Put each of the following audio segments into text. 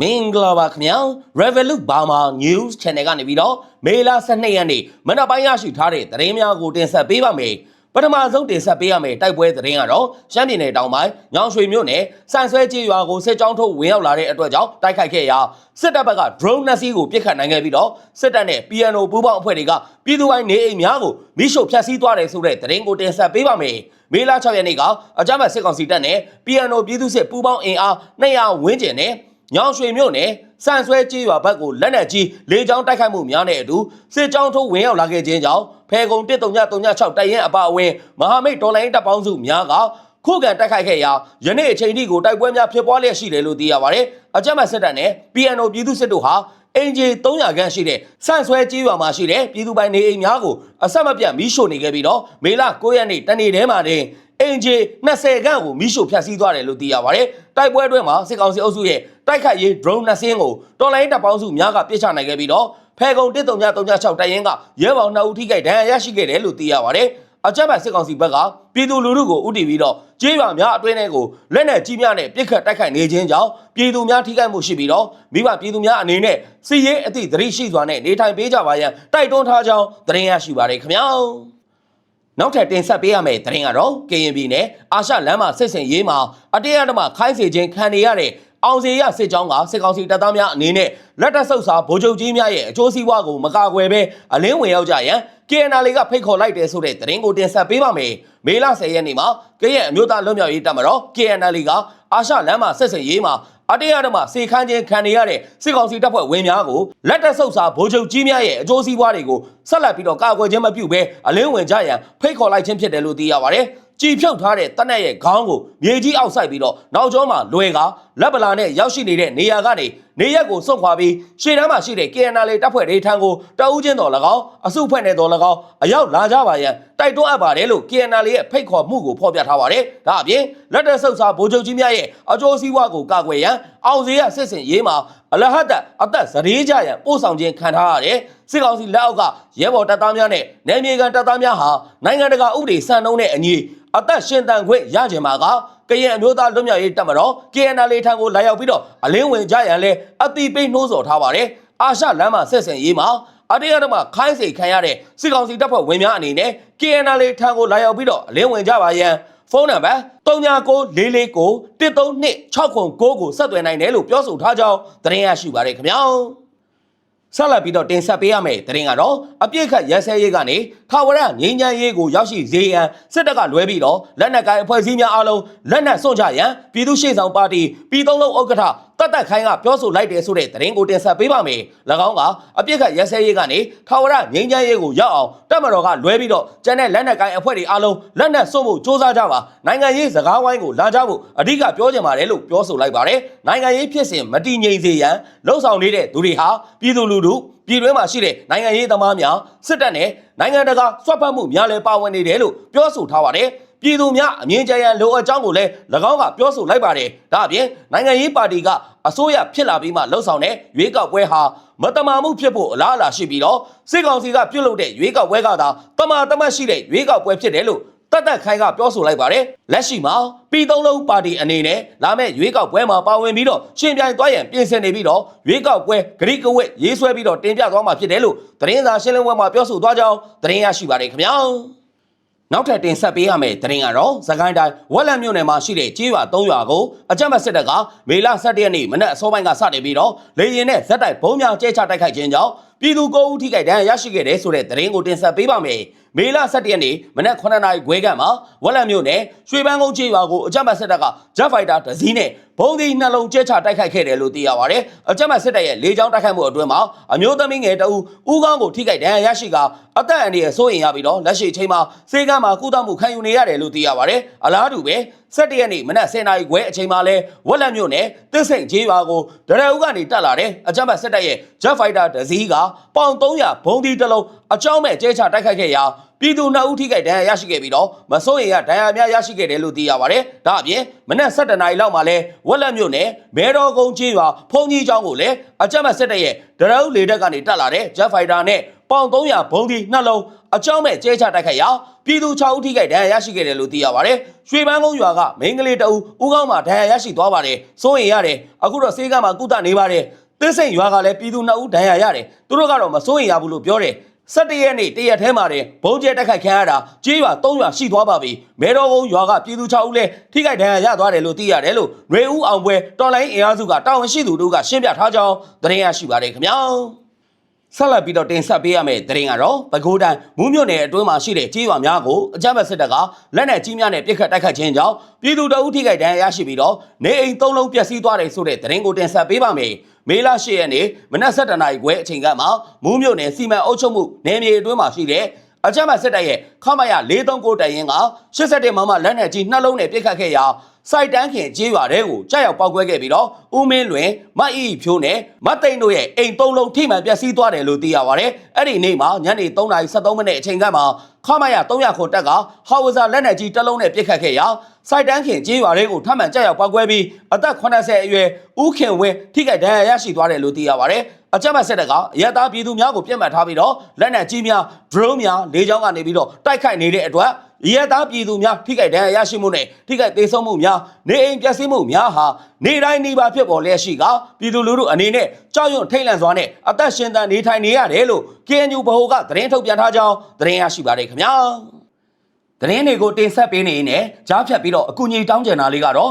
မင်္ဂလာပါခင်ဗျာ Revolut Burma News Channel ကနေပြီးတော့မေလ12ရက်နေ့မနက်ပိုင်းရရှိထားတဲ့သတင်းများကိုတင်ဆက်ပေးပါမယ်ပထမဆုံးတင်ဆက်ပေးရမယ့်တိုက်ပွဲသတင်းကတော့ရှမ်းပြည်နယ်တောင်ပိုင်းညောင်ရွှေမြို့နယ်စံဆွဲကြေးရွာကိုစစ်ကြောင်းထုတ်ဝင်ရောက်လာတဲ့အတွက်ကြောင့်တိုက်ခိုက်ခဲ့ရာစစ်တပ်ဘက်က drone နှစ်စီးကိုပစ်ခတ်နိုင်ခဲ့ပြီးတော့စစ်တပ်နဲ့ PNO ပူးပေါင်းအဖွဲ့တွေကပြည်သူပိုင်းနေအိမ်များကိုမိရှို့ဖျက်ဆီးသွားတယ်ဆိုတဲ့သတင်းကိုတင်ဆက်ပေးပါမယ်မေလ6ရက်နေ့ကအကြမ်းဖက်စစ်ကောင်စီတပ်နဲ့ PNO ပြည်သူစစ်ပူးပေါင်းအင်အား200ဝန်းကျင်နဲ့ ညောင်ရွှေမြို့နယ်စံဆွဲကြေးရွာဘက်ကိုလက်နက်ကြီးလေကြောင်းတိုက်ခိုက်မှုများနဲ့အတူစစ်ကြောင်းထုတ်ဝင်ရောက်လာခဲ့ခြင်းကြောင့်ဖဲကုံ13936တိုက်ရင်အပါအဝင်မဟာမိတ်ဒေါ်လာရင်းတပ်ပေါင်းစုများကခုခံတိုက်ခိုက်ခဲ့ရာယနေ့အချိန်ထိကိုတိုက်ပွဲများဖြစ်ပွားလျက်ရှိတယ်လို့သိရပါတယ်။အကြမ်းဖက်စစ်တပ်နဲ့ PNO ပြည်သူစစ်တို့ဟာအင်ဂျီ300ခန့်ရှိတဲ့စန့်ဆွဲကြေးရွာမှာရှိတဲ့ပြည်သူပိုင်နေအိမ်များကိုအဆက်မပြတ်မီးရှို့နေခဲ့ပြီးတော့မေလ9ရက်နေ့တနေ့တည်းမှာတင် အင်ဂျီ20ခန့်ကိုမီးရှို့ဖျက်ဆီးသွားတယ်လို့သိရပါတယ်။တိုက်ပွဲအတွင်းမှာစစ်ကောင်စီအုပ်စုရဲ့တိုက်ခိုက်ရေး drone နှစ်စင်းကိုတော်လိုင်းတပ်ပေါင်းစုများကပစ်ချနိုင်ခဲ့ပြီးတော့ဖဲကုံ13936တိုက်ရင်ကရဲဘောင်2ဦးထိခိုက်ဒဏ်ရာရရှိခဲ့တယ်လို့သိရပါတယ်။အကြမ်းဖက်စစ်ကောင်စီဘက်ကပြည်သူလူထုကိုဥတီပြီးတော့ကြေးရွာများအတွင်းထဲကိုလက်နက်ကြီးများနဲ့ပစ်ခတ်တိုက်ခိုက်နေခြင်းကြောင့်ပြည်သူများထိခိုက်မှုရှိပြီးတော့မိဘပြည်သူများအနေနဲ့စီရေးအသည့်သတိရှိစွာနဲ့နေထိုင်ပေးကြပါရန်တိုက်တွန်းထားကြောင်းသတင်းရရှိပါတယ်ခင်ဗျာ။ နောက်ထပ်တင်ဆက်ပေးရမယ့်သတင်းကတော့ KNB နဲ့အာရှလမ်းမစစ်စင်ရေးမှာအတရားဓမ္မခိုင်းစေခြင်းခံနေရတဲ့အောင်စီရစစ်ကြောင်းကစစ်ကောင်စီတပ်သားများအနေနဲ့လက်တက်ဆုပ်စာဗိုလ်ချုပ်ကြီးများရဲ့အကျိုးစီးပွားကိုမကာကွယ်ဘဲအလင်းဝင်ရောက်ကြရန် KNL ကဖိတ်ခေါ်လိုက်တယ်ဆိုတဲ့သတင်းကိုတင်ဆက်ပေးပါမယ်။မေလ10ရက်နေ့မှာကရဲ့အမျိုးသားလွတ်မြောက်ရေးတပ်မတော် KNL ကအာရှလမ်းမစစ်စင်ရေးမှာ အတရားဓမ္မစေခန်းချင်းခံနေရတဲ့စစ်ကောင်စီတပ်ဖွဲ့ဝင်များကိုလက်တက်ဆုပ်စာဗိုလ်ချုပ်ကြီးများရဲ့အကျိုးစီးပွားတွေကိုဆက်လက်ပြီးတော့ကာကွယ်ခြင်းမပြုဘဲအလင်းဝင်ကြရန်ဖိတ်ခေါ်လိုက်ခြင်းဖြစ်တယ်လို့သိရပါတယ်။ကြည်ဖြုတ်ထားတဲ့တနက်ရဲ့ခေါင်းကိုမြေကြီးအောက်ဆိုင်ပြီးတော့နောက်ကျောမှာလွယ်က လက်ပလာနဲ့ရောက်ရှိနေတဲ့နေရာကနေနေရက်ကိုစွန့်ခွာပြီးရှေ့တန်းမှာရှိတဲ့ KNL တပ်ဖွဲ့တွေထံကိုတအူးချင်းတော်၎င်းအစုဖွဲ့နဲ့တော်၎င်းအရောက်လာကြပါရန်တိုက်တွန်းအပ်ပါတယ်လို့ KNL ရဲ့ဖိတ်ခေါ်မှုကိုဖော်ပြထားပါတယ်။ဒါအပြင်လက်တက်ဆုပ်စာဗိုလ်ချုပ်ကြီးများရဲ့အကျိုးစီးပွားကိုကာကွယ်ရန်အောင်စီရစစ်စင်ရေးမှာအလဟတ်တအသက်ဇရေကြရန်ပို့ဆောင်ခြင်းခံထားရတယ်။စစ်ကောင်စီလက်အောက်ကရဲဘော်တပ်သားများနဲ့နယ်မြေကန်တပ်သားများဟာနိုင်ငံတကာဥပဒေစံနှုန်းနဲ့အညီအသက်ရှင်တန်ခွင့်ရကြမှာက ကရင်အမျိုးသားလွတ်မြောက်ရေးတပ်မတော် KNL ထံကိုလာရောက်ပြီးတော့အလင်းဝင်ကြရန်လဲအတိပိနှိုးဆော်ထားပါတယ်။အာရှလမ်းမှာဆက်ဆံရေးမှာအတေရဓမ္မခိုင်းစေခံရတဲ့စစ်ကောင်စီတပ်ဖွဲ့ဝင်များအနေနဲ့ KNL ထံကိုလာရောက်ပြီးတော့အလင်းဝင်ကြပါရန်ဖုန်းနံပါတ်399444ကို13269ကိုဆက်သွယ်နိုင်တယ်လို့ပြောဆိုထားကြောင်းသတင်းရရှိပါရခင်ဗျာ။ ဆက်လက်ပြီးတော့တင်ဆက်ပေးရမယ့်သတင်းကတော့အပြစ်ခတ်ရဲစဲရေးကနေခါဝရငိမ့်ချမ်းရေးကိုရောက်ရှိစေရန်စစ်တပ်ကလွဲပြီးတော့လက်နက်ကိုင်အဖွဲ့အစည်းများအားလုံးလက်နက်စွန့်ချရန်ပြည်သူ့ရှေ့ဆောင်ပါတီပြည်သုံးလုံးဥက္ကဋ္ဌ တတ်တတ်ခိုင်းကပြောဆိုလိုက်တယ်ဆိုတဲ့သတင်းကိုတင်ဆက်ပေးပါမယ်။၎င်းကအပြစ်ခတ်ရဲစဲရေးကနေခါဝရငိမ့်ချမ်းရေးကိုရောက်အောင်တပ်မတော်ကလွဲပြီးတော့ကျန်တဲ့လက်နက်ကိုင်အဖွဲ့တွေအားလုံးလက်နက်စွန့်ဖို့စ조사ကြပါနိုင်ငံရေးစကားဝိုင်းကိုလာကြဖို့အဓိကပြောချင်ပါတယ်လို့ပြောဆိုလိုက်ပါတယ်။နိုင်ငံရေးဖြစ်စဉ်မတည်ငြိမ်စေရန်လှုံ့ဆော်နေတဲ့သူတွေဟာပြည်သူလူထုပြည်တွင်းမှာရှိတဲ့နိုင်ငံရေးသမားများစစ်တပ်နဲ့နိုင်ငံတကာစွက်ဖက်မှုများလည်းပါဝင်နေတယ်လို့ပြောဆိုထားပါတယ်။ ပြည်သူများအမြင့်ကြရန်လိုအပ်ကြောင်းကိုလည်း၎င်းကပြောဆိုလိုက်ပါတယ်။ဒါအပြင်နိုင်ငံရေးပါတီကအစိုးရဖြစ်လာပြီးမှလှုပ်ဆောင်တဲ့ရွေးကောက်ပွဲဟာမတမာမှုဖြစ်ဖို့အလားအလာရှိပြီးတော့စစ်ကောင်စီကပြုတ်လုပ်တဲ့ရွေးကောက်ပွဲကသာတမာတမတ်ရှိတဲ့ရွေးကောက်ပွဲဖြစ်တယ်လို့တတ်တတ်ခိုင်ကပြောဆိုလိုက်ပါတယ်လက်ရှိမှာပြည်သုံးလုံးပါတီအနေနဲ့လာမယ့်ရွေးကောက်ပွဲမှာပါဝင်ပြီးတော့ရှင်ပြိုင်သွားရန်ပြင်ဆင်နေပြီးတော့ရွေးကောက်ပွဲဂရိကဝက်ရေးဆွဲပြီးတော့တင်ပြသွားမှာဖြစ်တယ်လို့သတင်းစာရှင်းလင်းပွဲမှာပြောဆိုသွားကြောင်းသတင်းရရှိပါတယ်ခင်ဗျာ နောက်ထပ်တင်ဆက်ပေးရမယ့်သတင်းကတော့သခိုင်းတိုင်းဝက်လက်မြို့နယ်မှာရှိတဲ့ကြေးရွာ၃ရွာကိုအကြမ်းဖက်စစ်တပ်ကမေလ17ရက်နေ့မနက်အစောပိုင်းကစတင်ပြီးတော့လေရင်နဲ့ဇက်တိုက်ဘုံများကျဲချတိုက်ခိုက်ခြင်းကြောင့်ပြည်သူကိုဦးထိခိုက်ဒဏ်ရာရရှိခဲ့တဲ့ဆိုတဲ့သတင်းကိုတင်ဆက်ပေးပါမယ်။မေလ17ရက်နေ့မနက်9နာရီခွဲခန့်မှာဝက်လက်မြို့နယ်ရွှေပန်းကုန်းချေးရွာကိုအကြမ်းဖက်စစ်တပ်ကဂျက်ဖိုက်တာတစ်စီးနဲ့ဘုံဒီနှလုံးကျဲချတိုက်ခိုက်ခဲ့တယ်လို့သိရပါတယ်။အကြမ်းဖက်စစ်တပ်ရဲ့လေကြောင်းတိုက်ခိုက်မှုအတွင်းမှာအမျိုးသမီးငယ်တအူဦးကောင်းကိုထိခိုက်ဒဏ်ရာရရှိကအသက်အန္တရာယ်စိုးရိမ်ရပြီးတော့လက်ရှိအချိန်မှာစေကမ်းမှာကုသမှုခံယူနေရတယ်လို့သိရပါတယ်။အလားတူပဲ17ရက်နေ့မနက်10:00နာရီခွဲအချိန်မှာလဲဝက်လက်မြို့နယ်တစ်စိန်ကျေးရွာကိုဒရဦးကနေတက်လာတဲ့အကြမ်းဖက်စစ်တပ်ရဲ့ Jet Fighter တစ်စီးကပေါင်300ဘုံဒီတစ်လုံးအကြောင်းမဲ့ကျဲချတိုက်ခိုက်ခဲ့ရာ ပြည်သူနှစ်ဦးထိခိုက်ဒဏ်ရာရရှိခဲ့ပြီးတော့မစိုးရိမ်ရဒဏ်ရာများရရှိခဲ့တယ်လို့သိရပါတယ်။ဒါအပြင်မနက်7:00နာရီလောက်မှာလဲဝက်လက်မြို့နယ်မဲတော်ကုန်းကျေးရွာဖုန်ကြီးကျောင်းကိုလည်းအကြမ်းဖက်စစ်တပ်ရဲ့ဒရဦးလေတပ်ကနေတက်လာတဲ့ Jet Fighter နဲ့ပေါင်300ဘုံဒီနှလုံးအကြောင်းမဲ့ကျဲချတိုက်ခိုက်ရာပြည်သူ6ဦးထိခိုက်ဒဏ်ရာရရှိခဲ့တယ်လို့သိရပါတယ်ရွှေပန်းကုန်းရွာကမိန်းကလေးတအူဦးကောင်းမှာဒဏ်ရာရရှိသွားပါတယ်စိုးရင်ရတယ်အခုတော့စေကမှာကုသနေပါတယ်သစ်စိန်ရွာကလည်းပြည်သူ2ဦးဒဏ်ရာရတယ်သူတို့ကတော့မစိုးရင်ရဘူးလို့ပြောတယ် 17ရက်နေ့တရက်ထဲမှာတင်ဘုံကျဲတက်ခိုက်ခံရတာကြေးရွာ3ရွာရှိသွားပါပြီမဲတော်ကုန်းရွာကပြည်သူ6ဦးလည်းထိခိုက်ဒဏ်ရာရသွားတယ်လို့သိရတယ်လို့ရွေဦးအောင်ပွဲတော်လိုင်းအင်အားစုကတာဝန်ရှိသူတို့ကရှင်းပြထားကြောင်းသတင်းရရှိပါတယ်ခင်ဗျာ ဆက်လက်ပြီးတော့တင်ဆက်ပေးရမယ့်သတင်းကတော့ပဲခူးတိုင်းမူးမြို့နယ်အတွင်းမှာရှိတဲ့ကြေးရွာများကိုအကြမ်းဖက်စစ်တပ်ကလက်နက်ကြီးများနဲ့ပစ်ခတ်တိုက်ခတ်ခြင်းကြောင့်ပြည်သူတအုပ်ထိခိုက်ဒဏ်ရာရရှိပြီးတော့နေအိမ်၃လုံးပျက်စီးသွားတယ်ဆိုတဲ့သတင်းကိုတင်ဆက်ပေးပါမယ်မေလ10ရက်နေ့မနက်7:00နာရီခွဲအချိန်ကမှမူးမြို့နယ်စီမံအုပ်ချုပ်မှုနယ်မြေအတွင်းမှာရှိတဲ့အကြမ်းဖက်စစ်တပ်ရဲ့ခမရ439တိုင်ရင်က87မမလက်နက်ကြီးနှလုံးနဲ့ပစ်ခတ်ခဲ့ရာ စိုက်တန်းခင်ကြေးရွာတဲကိုကြောက်ရောက်ပောက်ကွဲခဲ့ပြီးတော့ဦးမင်းလွင်မတ်အီဖြိုးနဲ့မတ်သိန်းတို့ရဲ့အိမ်သုံးလုံးထိမှန်ပျက်စီးသွားတယ်လို့သိရပါတယ်။အဲ့ဒီနေ့မှာညနေ3:73မိနစ်အချိန်ကမှခမရ300ခုတက်ကဟော်ဝဇာလက်နက်ကြီးတစ်လုံးနဲ့ပစ်ခတ်ခဲ့ရာစိုက်တန်းခင်ကြေးရွာတဲကိုထပ်မံကြောက်ရောက်ပောက်ကွဲပြီးအသက်80အရွယ်ဦးခင်ဝင်းထိခိုက်ဒဏ်ရာရရှိသွားတယ်လို့သိရပါတယ်။အကြမ်းဖက်စစ်တပ်ကအရတားပြည်သူများကိုပြစ်မှတ်ထားပြီးတော့လက်နက်ကြီးများ drone များလေကြောင်းကနေပြီးတော့တိုက်ခိုက်နေတဲ့အတွက် ရဲသားပြည်သူများထိခိုက်ဒဏ်ရာရရှိမှုနဲ့ထိခိုက်ဒေဆုံးမှုများနေအိမ်ပျက်စီးမှုများဟာနေတိုင်းနေပါဖြစ်ပေါ်လျက်ရှိကပြည်သူလူထုအနေနဲ့ကြောက်ရွံ့ထိတ်လန့်စွာနဲ့အသက်ရှင်သန်နေထိုင်နေရတယ်လို့ KNU ဗဟိုကသတင်းထုတ်ပြန်ထားကြောင်းသတင်းရရှိပါတယ်ခင်ဗျာသတင်းတွေကိုတင်ဆက်ပေးနေရင်လည်းကြားဖြတ်ပြီးတော့အကူအညီတောင်းကြတာလေးကတော့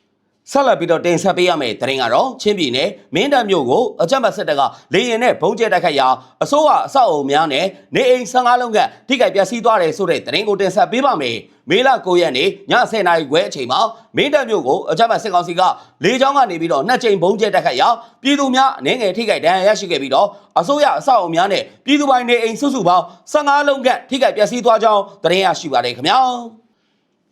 ဆက်လက်ပြီးတော့တင်ဆက်ပေးရမယ့်သတင်းကတော့ချင်းပြည်နယ်မင်းတပ်မြို့ကိုအကြမ်းဖက်စစ်တပ်ကလေရင်နဲ့ဘုံကျဲတိုက်ခိုက်ရာအစိုးရအဆောက်အုံများနဲ့နေအိမ်15လုံးကထိခိုက်ပျက်စီးသွားတယ်ဆိုတဲ့သတင်းကိုတင်ဆက်ပေးပါမယ်မေလ9ရက်နေ့ည10:00နာရီခွဲအချိန်မှာမင်းတပ်မြို့ကိုအကြမ်းဖက်စစ်ကောင်စီကလေကြောင်းကနေပြီးတော့နှစ်ကြိမ်ဘုံကျဲတိုက်ခိုက်ရာပြည်သူများအနေငယ်ထိခိုက်ဒဏ်ရာရရှိခဲ့ပြီးတော့အစိုးရအဆောက်အုံများနဲ့ပြည်သူပိုင်နေအိမ်စုစုပေါင်း15လုံးကထိခိုက်ပျက်စီးသွားကြောင်းသတင်းရရှိပါတယ်ခင်ဗျာ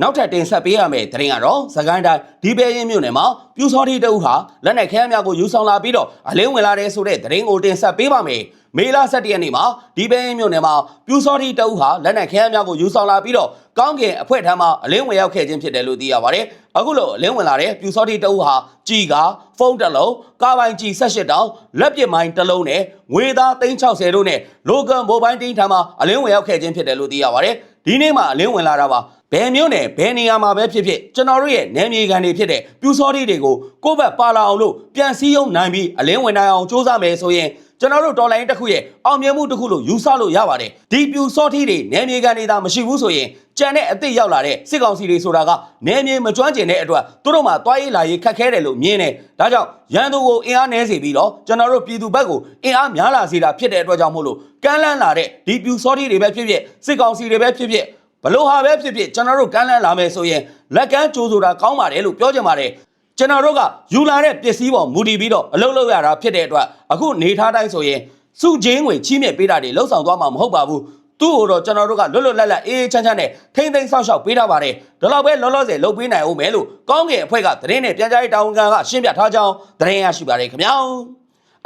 နောက်ထပ်တင်ဆက်ပေးရမယ့်သတင်းကတော့သခိုင်းတိုင်းဒီပဲရင်မြို့နယ်မှာပြူစောတိတအုပ်ဟာလက်နက်ခဲယမ်းများကိုယူဆောင်လာပြီးတော့အလင်းဝင်လာတဲ့ဆိုတဲ့သတင်းကိုတင်ဆက်ပေးပါမယ်။မေလ17ရက်နေ့မှာဒီပဲရင်မြို့နယ်မှာပြူစောတိတအုပ်ဟာလက်နက်ခဲယမ်းများကိုယူဆောင်လာပြီးတော့ကောင်းကင်အဖွဲ့ထမ်းမှာအလင်းဝင်ရောက်ခဲ့ခြင်းဖြစ်တယ်လို့သိရပါတယ်။အခုလိုအလင်းဝင်လာတဲ့ပြူစောတိတအုပ်ဟာကြည်ကဖုန်းတစ်လုံးကာပိုင်ကြည်18တောင်လက်ပစ်မိုင်းတစ်လုံးနဲ့ငွေသား360တို့နဲ့လိုကန်မိုဘိုင်းတင်းထမ်းမှာအလင်းဝင်ရောက်ခဲ့ခြင်းဖြစ်တယ်လို့သိရပါတယ်။ဒီနေ့မှာအလင်းဝင်လာတာပါ ဘယ်မျိုးနဲ့ဘယ်နေရာမှာပဲဖြစ်ဖြစ်ကျွန်တော်တို့ရဲ့နယ်မြေခံတွေဖြစ်တဲ့ပြူစောတိတွေကိုကိုယ့်ဘက်ပါလာအောင်လို့ပြန်စည်းရုံးနိုင်ပြီးအလင်းဝင်နိုင်အောင်စ조사မယ်ဆိုရင်ကျွန်တော်တို့တော်လိုင်းတစ်ခုရဲ့အောင်မြင်မှုတစ်ခုလို့ယူဆလို့ရပါတယ်ဒီပြူစောတိတွေနယ်မြေခံတွေသာမရှိဘူးဆိုရင်ကြံတဲ့အစ်စ်ရောက်လာတဲ့စစ်ကောင်စီတွေဆိုတာကနယ်မြေမကျွမ်းကျင်တဲ့အတွက်သူတို့မှတွားရေးလာရေးခက်ခဲတယ်လို့မြင်တယ်ဒါကြောင့်ရန်သူကိုအင်အားနည်းစေပြီးတော့ကျွန်တော်တို့ပြည်သူဘက်ကိုအင်အားများလာစေတာဖြစ်တဲ့အတွက်ကြောင့်မို့လို့ကမ်းလန်းလာတဲ့ဒီပြူစောတိတွေပဲဖြစ်ဖြစ်စစ်ကောင်စီတွေပဲဖြစ်ဖြစ် ဘလို့ဟာပဲဖြစ်ဖြစ်ကျွန်တော်တို့ကမ်းလှမ်းလာမယ်ဆိုရင်လက်ကမ်းကြိုးဆိုတာကောင်းပါတယ်လို့ပြောကြပါတယ်ကျွန်တော်တို့ကယူလာတဲ့ပစ္စည်းပေါ်မူတည်ပြီးတော့အလုပ်လုပ်ရတာဖြစ်တဲ့အတွက်အခုနေထားတိုင်းဆိုရင်စုချင်းငွေချီးမြှင့်ပေးတာတွေလှုပ်ဆောင်သွားမှာမဟုတ်ပါဘူးသူ့ကိုတော့ကျွန်တော်တို့ကလွတ်လွတ်လပ်လပ်အေးအေးချမ်းချမ်းနဲ့ထိမ့်သိမ်းဆောက်ရှောက်ပေးထားပါတယ်ဒါတော့ပဲလောလောဆယ်လုပ်ပေးနိုင်အောင်မယ်လို့ကောင်းကင်အဖွဲ့ကသတင်းနဲ့ပြန်ကြားရေးတာဝန်ခံကရှင်းပြထားကြောင်းသတင်းရရှိပါတယ်ခင်ဗျာ